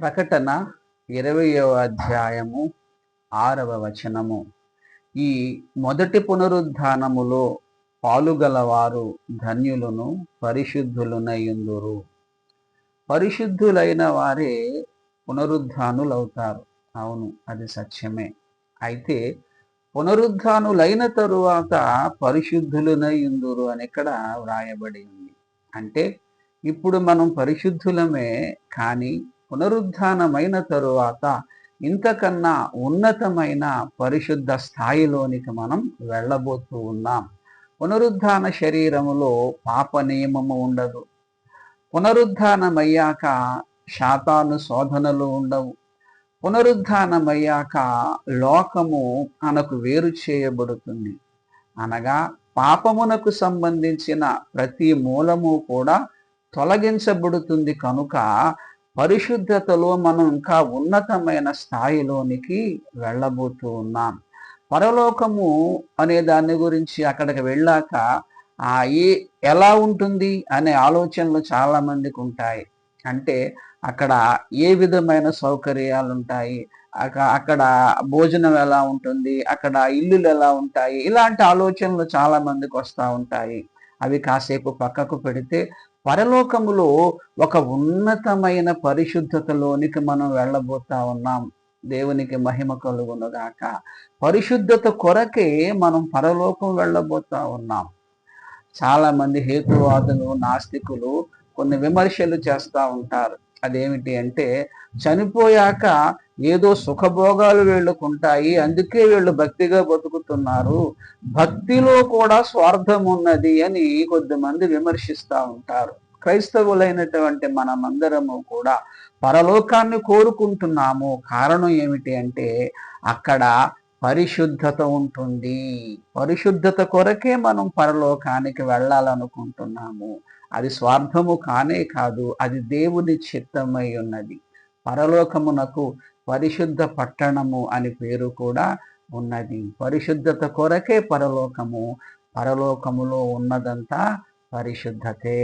ప్రకటన ఇరవయో అధ్యాయము ఆరవ వచనము. ఈ మొదటి పునరుద్ధానములో పాలుగలవారు ధన్యులను పరిశుద్ధులునయుందురు. పరిశుద్ధులైన వారే పునరుద్ధానులవుతారు. అవును అది సత్యమే. అయితే పునరుద్ధానులైన తరువాత పరిశుద్ధులునయుందురు అని ఇక్కడ వ్రాయబడి ఉంది? అంటే ఇప్పుడు మనం పరిశుద్ధులమే కానీ పునరుద్ధానమైన తరువాత ఇంతకన్నా ఉన్నతమైన పరిశుద్ధ స్థాయిలోనికి మనం వెళ్ళబోతూ ఉన్నాం. పునరుద్ధాన శరీరములో పాప నియమము ఉండదు. పునరుద్ధానమయ్యాక శాతాను శోధనలు ఉండవు. పునరుద్ధానమయ్యాక లోకము మనకు వేరు చేయబడుతుంది. అనగా పాపమునకు సంబంధించిన ప్రతి మూలము కూడా తొలగించబడుతుంది కనుక పరిశుద్ధతలో మనం ఇంకా ఉన్నతమైన స్థాయిలోనికి వెళ్ళబోతూ ఉన్నాం. పరలోకము అనే దాని గురించి అక్కడికి వెళ్ళాక ఆ ఏ ఎలా ఉంటుంది అనే ఆలోచనలు చాలా మందికి ఉంటాయి. అంటే అక్కడ ఏ విధమైన సౌకర్యాలు ఉంటాయి అక్కడ భోజనం ఎలా ఉంటుంది అక్కడ ఇల్లులు ఎలా ఉంటాయి ఇలాంటి ఆలోచనలు చాలా మందికి వస్తూ ఉంటాయి. అవి కాసేపు పక్కకు పెడితే పరలోకములో ఒక ఉన్నతమైన పరిశుద్ధతలోనికి మనం వెళ్ళబోతా ఉన్నాం. దేవునికి మహిమ కలుగునుగాక. పరిశుద్ధత కొరకే మనం పరలోకం వెళ్ళబోతా ఉన్నాం. చాలా మంది హేతువాదులు నాస్తికులు కొన్ని విమర్శలు చేస్తూ ఉంటారు. అదేమిటి అంటే చనిపోయాక ఏదో సుఖభోగాలు వీళ్ళకుంటాయి. అందుకే వీళ్ళు భక్తిగా బతుకుతున్నారు. భక్తిలో కూడా స్వార్థం ఉన్నది అని కొద్దిమంది విమర్శిస్తూ ఉంటారు. క్రైస్తవులైనటువంటి మనమందరము కూడా పరలోకాన్ని కోరుకుంటున్నాము. కారణం ఏమిటి అంటే అక్కడ పరిశుద్ధత ఉంటుంది. పరిశుద్ధత కొరకే మనం పరలోకానికి వెళ్ళాలనుకుంటున్నాము. అది స్వార్థము కానే కాదు అది దేవుని చిత్తమై ఉన్నది పరలోకమునకు పరిశుద్ధ పట్టణము అని పేరు కూడా ఉన్నది. పరిశుద్ధత కొరకే పరలోకము పరలోకములో ఉన్నదంతా పరిశుద్ధతే.